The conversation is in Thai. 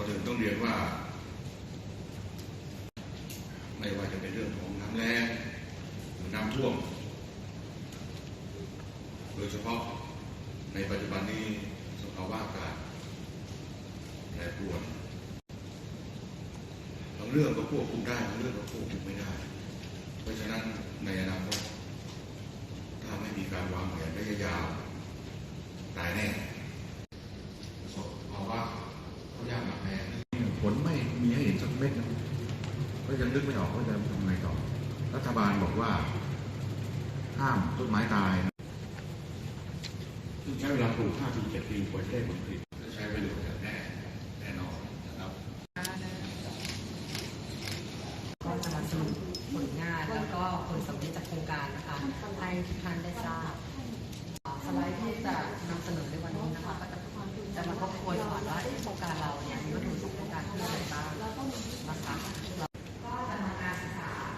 ก่อนอื่นต้องเรียนว่า ไม่ว่าจะเป็นเรื่องของน้ำแล้งหรือน้ำท่วม โดยเฉพาะในปัจจุบันนี้สภาวะอากาศแปรปรวนบางเรื่องก็ควบคุมได้บางเรื่องก็ควบคุมไม่ได้ เพราะฉะนั้นในอนาคตถ้าไม่มีการวางแผนระยะยาวตายแน่ประสบภาวะเขายากหนักแน่ ผลไม่มี ให้เห็นสักเม็ดนะก็ยังนึกไม่ออกว่าจะทำไงต่อ รัฐบาลบอกว่า ห้ามต้นไม้ตายนะซึ่งใช้เวลาปลูก5ถึง7ปีกว่าจะได้ผลผลิตจะใช้ประโยชน์อย่างแน่แน่นอนนะครับก็จะมาสรุปผลงานแล้วก็ผลสำเร็จจากโครงการนะคะให้ทุกท่านได้